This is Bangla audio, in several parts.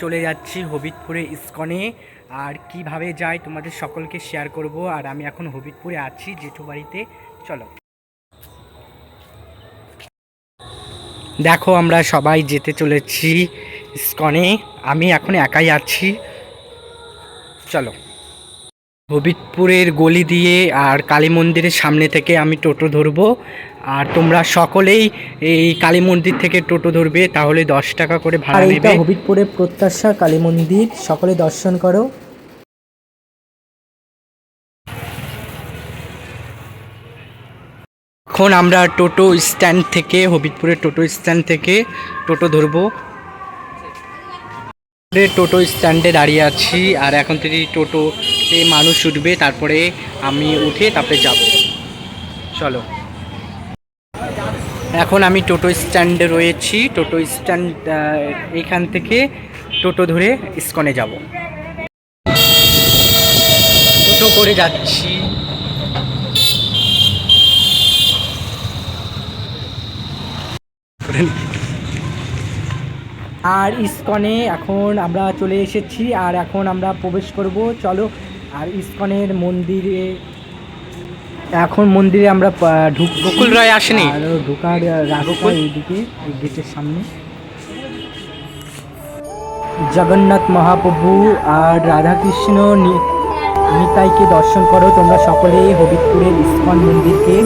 চলে যাচ্ছি হবিবপুরে ইস্কনে। আর কীভাবে যাই তোমাদের সকলকে শেয়ার করব। আর আমি এখন হবিবপুরে আছি, জেঠু বাড়িতে। চলো। দেখো, আমরা সবাই যেতে চলেছি ইস্কনে। আমি এখন একাই আছি। চলো। হবিবপুরের গলি দিয়ে আর কালী মন্দিরের সামনে থেকে আমি টোটো ধরবো। আর তোমরা সকলেই এই কালী মন্দির থেকে টোটো ধরবে তাহলে দশ টাকা করে ভাড়া নেবে। হবিবপুরে প্রত্যাশা কালী মন্দির সকলে দর্শন করো। এখন আমরা টোটো স্ট্যান্ড থেকে হবিবপুরের টোটো স্ট্যান্ড থেকে টোটো ধরবো। টোটো স্ট্যান্ডে দাঁড়িয়ে আছি আর এখন থেকে টোটোতে মানুষ উঠবে তারপরে আমি উঠে তারপরে যাব। চলো। এখন আমি টোটো স্ট্যান্ডে রয়েছি। টোটো স্ট্যান্ড এখান থেকে টোটো ধরে ইস্কনে যাব। টোটো করে যাচ্ছি। আর ইস্কনে এখন আমরা চলে এসেছি, আর এখন আমরা প্রবেশ করব। চলো, আর ইস্কনের মন্দিরে এখন মন্দিরে আমরা ঢুকুল ঢুক গোকুল রায় আসেনি? ঢুকার রাস্তা এইদিকে এই গেটের সামনে। জগন্নাথ মহাপ্রভু আর রাধাকৃষ্ণ নি- নিতাইকে দর্শন করো তোমরা সকলেই হবিবপুরের ইস্কন মন্দিরকে।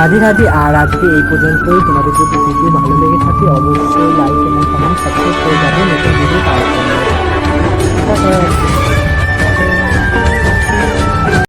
রাধে রাধে আর আজকে এই পর্যন্তই। তোমাদের যদি ভিডিও ভালো লেগে থাকে অবশ্যই লাইক